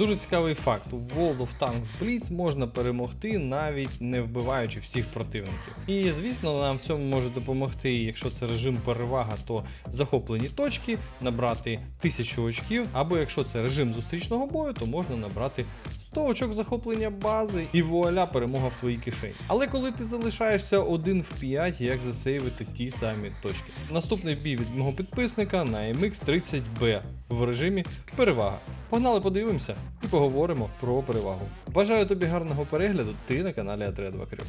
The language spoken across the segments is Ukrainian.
Дуже цікавий факт: у World of Tanks Blitz можна перемогти навіть не вбиваючи всіх противників. І звісно, нам в цьому може допомогти, якщо це режим перевага, то захоплені точки, набрати 1000 очків, або якщо це режим зустрічного бою, то можна набрати 100 очок захоплення бази і вуаля, перемога в твоїй кишені. Але коли ти залишаєшся один в 5, як засейвити ті самі точки? Наступний бій від мого підписника на MX30B в режимі перевага. Погнали, подивимося і поговоримо про перевагу. Бажаю тобі гарного перегляду. Ти на каналі А32 Крю.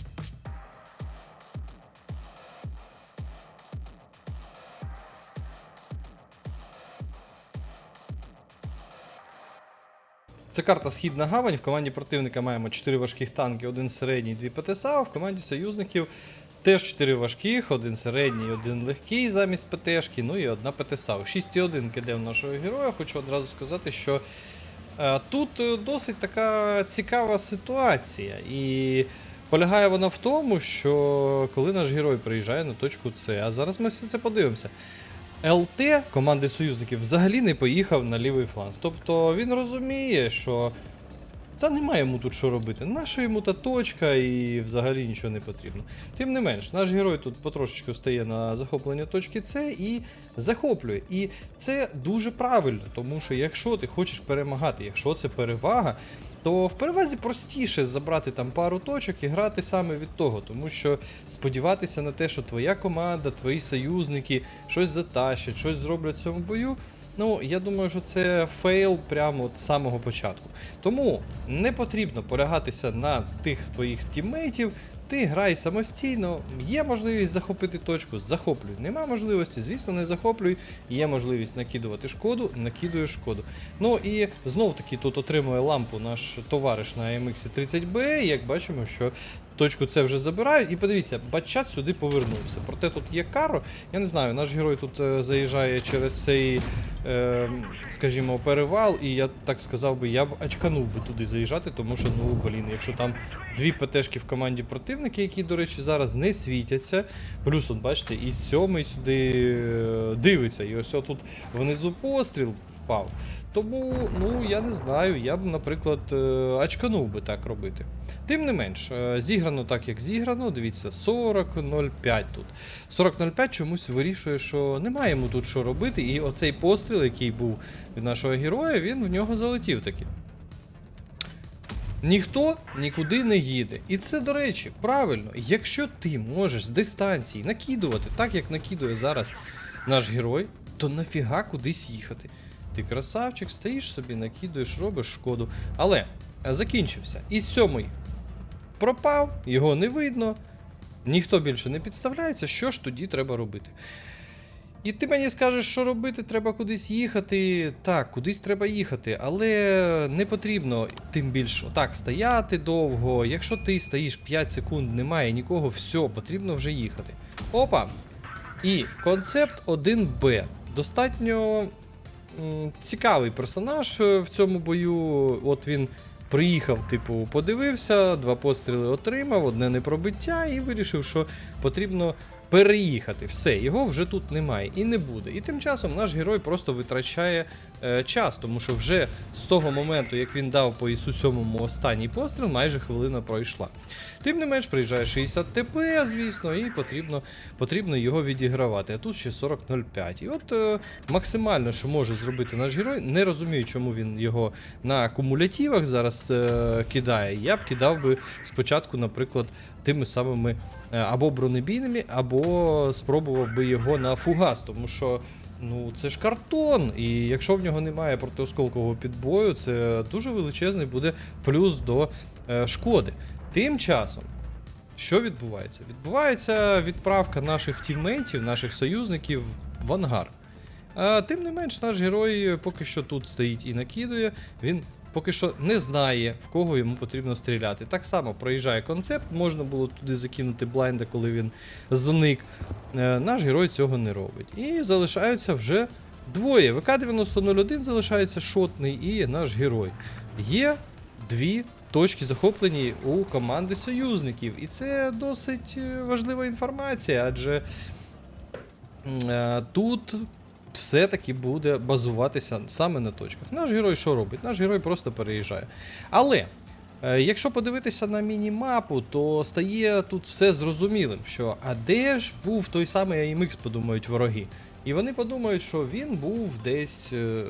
Це карта Східна Гавань. В команді противника маємо 4 важких танки, один середній, 2 ПТСА. а В команді союзників теж 4 важких, один середній, один легкий замість ПТшки, ну і одна ПТСА. 6,1 киде в нашого героя. Хочу одразу сказати, що тут е, досить така цікава ситуація. І полягає вона в тому, що коли наш герой приїжджає на точку С, а зараз ми все це подивимося. ЛТ команди союзників взагалі не поїхав на лівий фланг. Тобто він розуміє, що та немає йому тут що робити. Наша йому та точка і взагалі нічого не потрібно. Тим не менш, наш герой тут потрошечку стає на захоплення точки С і захоплює. І це дуже правильно, тому що якщо ти хочеш перемагати, якщо це перевага, то в перевазі простіше забрати там пару точок і грати саме від того, тому що сподіватися на те, що твоя команда, твої союзники щось затащать, щось зроблять в цьому бою. Ну, я думаю, що це фейл прямо з самого початку. Тому не потрібно полягатися на тих своїх тіммейтів. Ти грай самостійно, є можливість захопити точку, захоплюй. Нема можливості, звісно, не захоплюй. Є можливість накидувати шкоду, накидуєш шкоду. Ну і знов таки тут отримує лампу наш товариш на MX 30B. Як бачимо, що точку це вже забирають. І подивіться, бачат сюди повернувся. Проте тут є каро. Я не знаю, наш герой тут е, заїжджає через цей, е, скажімо, перевал, і я так сказав би, я б очканув би туди заїжджати, тому що, ну, блін, якщо там дві ПТшки в команді противники, які, до речі, зараз не світяться. Плюс, от бачите, і сьомий сюди е, дивиться. І ось тут внизу постріл впав. Тому, ну, я не знаю, я б, наприклад, е, очканув би так робити. Тим не менш, е, зіграно так, як зіграно. Дивіться, 40.05 тут. 40.05 чомусь вирішує, що немає йому тут що робити, і оцей постріл, який був від нашого героя, він в нього залетів таки. Ніхто нікуди не їде. І це, до речі, правильно, якщо ти можеш з дистанції накидувати, так як накидує зараз наш герой, то нафіга кудись їхати. Ти красавчик, стоїш собі, накидуєш, робиш шкоду. Але е, закінчився. І сьомий пропав, його не видно, ніхто більше не підставляється. Що ж тоді треба робити? І ти мені скажеш, що робити, треба кудись їхати. Так, кудись треба їхати, але не потрібно тим більше отак стояти довго. Якщо ти стоїш 5 секунд, немає нікого, все, потрібно вже їхати. Опа! І концепт 1Б. Достатньо цікавий персонаж е, в цьому бою. От він приїхав, типу, подивився, два постріли отримав, одне непробиття, і вирішив, що потрібно переїхати. Все, його вже тут немає і не буде. І тим часом наш герой просто витрачає час, тому що вже з того моменту, як він дав по Ісу 7 останній постріл, майже хвилина пройшла. Тим не менш, приїжджає 60 ТП, звісно, і потрібно, потрібно його відігравати. А тут ще 40.05. І от е, максимально, що може зробити наш герой, не розумію, чому він його на кумулятивах зараз е, кидає. Я б кидав би спочатку, наприклад, тими самими е, або бронебійними, або спробував би його на фугас, тому що. Ну, це ж картон, і якщо в нього немає протиосколкового підбою, це дуже величезний буде плюс до е, шкоди. Тим часом, що відбувається? Відбувається відправка наших тіммейтів, наших союзників в ангар. А, тим не менш, наш герой поки що тут стоїть і накидує. Він поки що не знає, в кого йому потрібно стріляти. Так само проїжджає концепт, можна було туди закинути блайнда, коли він зник. Е, Наш герой цього не робить. І залишаються вже двоє. ВК-9001 залишається шотний і наш герой. Є дві точки захоплені у команди союзників. І це досить е, важлива інформація, адже е, тут все-таки буде базуватися саме на точках. Наш герой що робить? Наш герой просто переїжджає. Але. е, Якщо подивитися на міні-мапу, то стає тут все зрозумілим, що а де ж був той самий AMX, подумають вороги. І вони подумають, що він був десь е,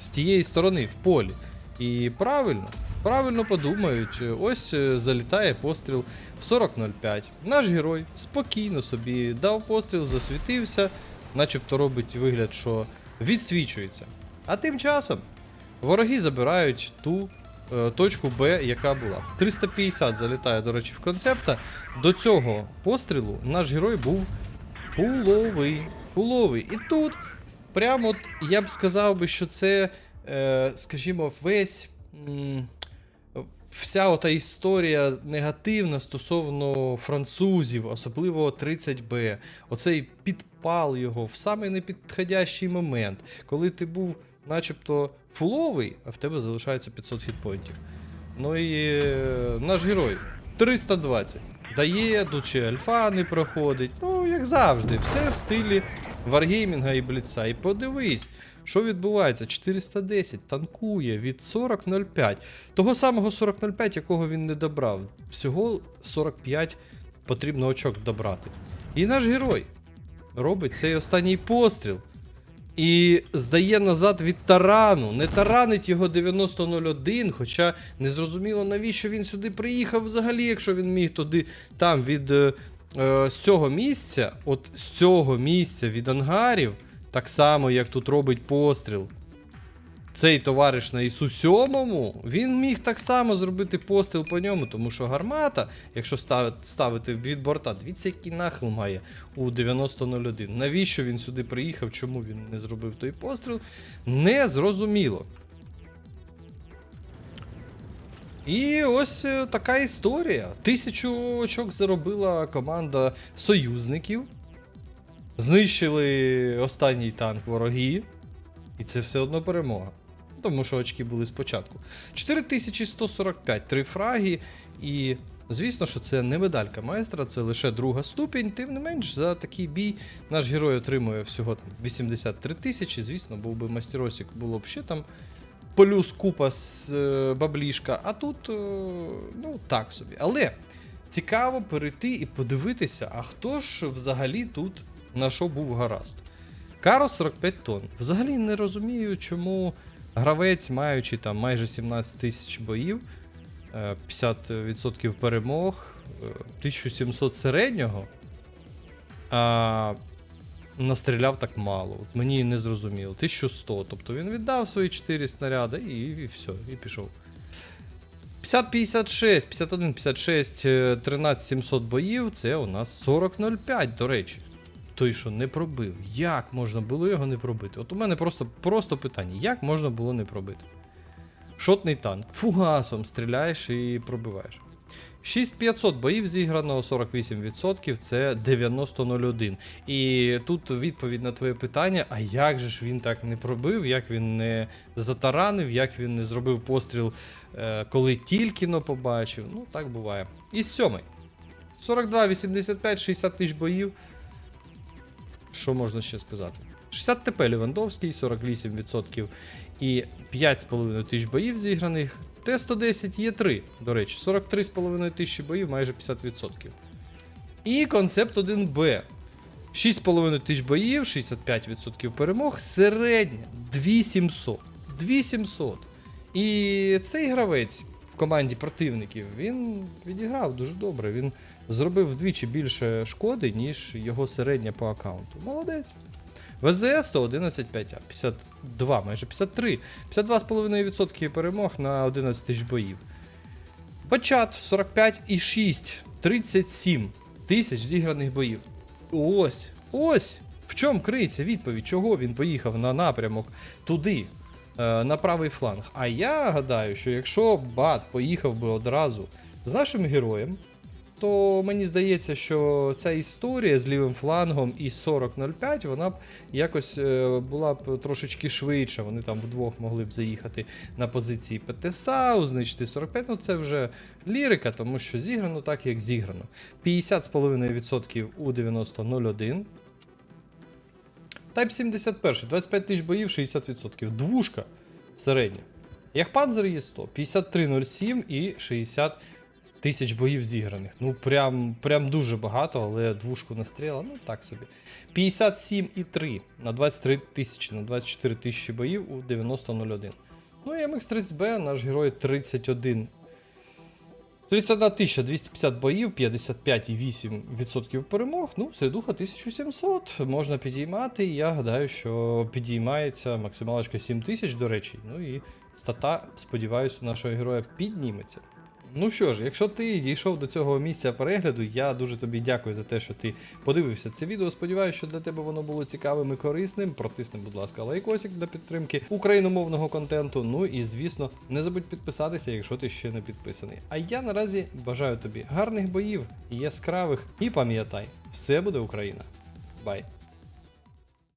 з тієї сторони, в полі. І правильно, правильно подумають, е, ось е, залітає постріл в 40.05. Наш герой спокійно собі дав постріл, засвітився, начебто робить вигляд, що відсвічується. А тим часом вороги забирають ту е, точку Б, яка була. 350 залітає, до речі, в концепта. До цього пострілу наш герой був фуловий. Фуловий. І тут, прямо от я б сказав би, що це, е, скажімо, весь. м, Вся ота історія негативна стосовно французів, особливо 30Б, оцей підпал його в самий непідходящий момент, коли ти був начебто фуловий, а в тебе залишається 500 хітпоінтів. Ну і е, наш герой 320. Дає, дуче альфа не проходить. Ну, як завжди, все в стилі варгеймінга і бліца. І подивись, що відбувається. 410 танкує від 40.05. Того самого 40.05, якого він не добрав. Всього 45 потрібно очок добрати. І наш герой робить цей останній постріл. І здає назад від тарану. Не таранить його 9001, хоча не зрозуміло, навіщо він сюди приїхав взагалі, якщо він міг туди там від е, е, з цього місця, от з цього місця від ангарів, так само як тут робить постріл. Цей товариш на Ісу 7, він міг так само зробити постріл по ньому, тому що гармата, якщо ставити, від борта, дивіться, який нахил має у 9001. Навіщо він сюди приїхав, чому він не зробив той постріл? Не зрозуміло. І ось е, така історія. Тисячу очок заробила команда союзників. Знищили останній танк вороги. І це все одно перемога. Тому що очки були спочатку. 4145, три фраги. І звісно, що це не медалька майстра, це лише друга ступінь. Тим не менш, за такий бій наш герой отримує всього там 83 тисячі. Звісно, був би мастеросик, було б ще там плюс купа з е, баблішка. А тут, е, ну, так собі. Але цікаво перейти і подивитися, а хто ж взагалі тут на що був гаразд. Каро 45 тонн. Взагалі не розумію, чому гравець, маючи там майже 17 тисяч боїв, е, 50% перемог, е, 1700 середнього, а настріляв так мало. От мені не зрозуміло. 1100. Тобто він віддав свої 4 снаряди і, і все, і пішов. 50-56, 51-56, 13-700 боїв це у нас 40-05, до речі. Той, що не пробив. Як можна було його не пробити? От у мене просто, просто питання: як можна було не пробити? Шотний танк. Фугасом стріляєш і пробиваєш. 6500 боїв зіграно, 48% це 90.01. І тут відповідь на твоє питання: а як же ж він так не пробив, як він не затаранив, як він не зробив постріл, е, коли тільки но побачив. Ну, так буває. І сьомий. 42, 85, 60 тисяч боїв. Що можна ще сказати? 60 ТП Лівандовський, 48% і 5,5 тисяч боїв зіграних. Т-110 є 3, до речі, 43,5 тисячі боїв, майже 50%. І концепт 1Б. 6,5 тисяч боїв, 65% перемог, середня 2700. 2700. І цей гравець в команді противників він відіграв дуже добре. Він зробив вдвічі більше шкоди, ніж його середня по аккаунту. Молодець. ВЗС 111 5 52, майже 53, 52,5% перемог на 11 тисяч боїв. Почат 45,6, 37 тисяч зіграних боїв. Ось, ось в чому криється відповідь, чого він поїхав на напрямок туди, е, на правий фланг. А я гадаю, що якщо Бат поїхав би одразу з нашим героєм, то мені здається, що ця історія з лівим флангом і 40.05, вона б якось е, була б трошечки швидша. Вони там вдвох могли б заїхати на позиції ПТСА, знищити 45. Ну це вже лірика, тому що зіграно так, як зіграно. 50,5% у 90.01. Type 71, 25 тисяч боїв, 60%. Двушка середня. Яхпанзер є 100, 5307 і 60 тисяч боїв зіграних. Ну, прям, прям дуже багато, але двушку настріла, ну так собі. 57,3 на 23 тисячі, на 24 тисячі боїв у 90.01. Ну і MX30B, наш герой 31 31 тисяча 250 боїв, 55,8% перемог. Ну, середуха 1700 можна підіймати. Я гадаю, що підіймається максималочка 7000, до речі. Ну і стата, сподіваюся, у нашого героя підніметься. Ну що ж, якщо ти дійшов до цього місця перегляду, я дуже тобі дякую за те, що ти подивився це відео. Сподіваюся, що для тебе воно було цікавим і корисним. Протисни, будь ласка, лайкосик для підтримки україномовного контенту. Ну і звісно, не забудь підписатися, якщо ти ще не підписаний. А я наразі бажаю тобі гарних боїв, яскравих і пам'ятай, все буде Україна. Бай!